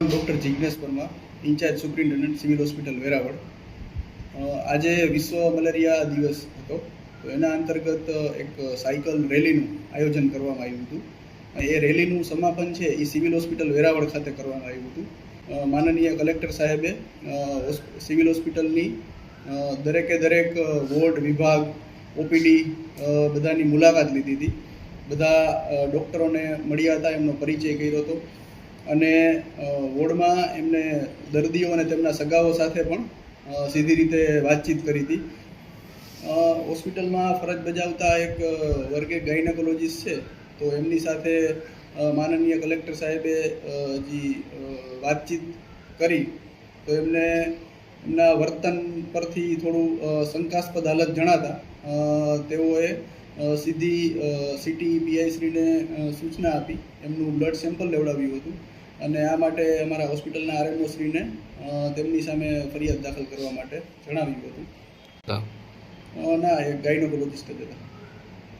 Doctor Jignesh Parmar incharge superintendent civil hospital, Veraval. આજે વિશ્વ malaria દિવસ હતો. તો એના અંતર્ગત એક સાયકલ રેલીનું આયોજન કરવામાં આવ્યું હતું. એ રેલીનું સમાપન છે એ સિવિલ હોસ્પિટલ, વેરાવળ ખાતે કરવામાં આવ્યું હતું. માનનીય કલેક્ટર સાહેબે સિવિલ હોસ્પિટલની દરેકે દરેક વોર્ડ, વિભાગ, ઓપીડી બધાની મુલાકાત લીધી હતી. બધા ડૉક્ટરોને મળ્યા હતા, એમનો પરિચય કર્યો હતો. અને વોર્ડમાં એમને દર્દીઓ અને તેમના સગાઓ સાથે પણ સીધી રીતે વાતચીત કરી હતી. હોસ્પિટલમાં ફરજ બજાવતા એક વર્ગે ગાયનેકોલોજીસ્ટ છે, તો એમની સાથે માનનીય કલેક્ટર સાહેબે જે વાતચીત કરી, તો એમને એમના વર્તન પરથી થોડું શંકાસ્પદ હાલત જણાતા તેઓએ સીધી સિટી પીઆઈશ્રીને સૂચના આપી એમનું બ્લડ સેમ્પલ લેવડાવ્યું હતું અને આ માટે અમારા હોસ્પિટલના આરએમઓ શ્રીને તેમની સામે ફરિયાદ દાખલ કરવા માટે જણાવ્યું હતું. ના એ ગાયનોકોલોજિસ્ટ જ હતા.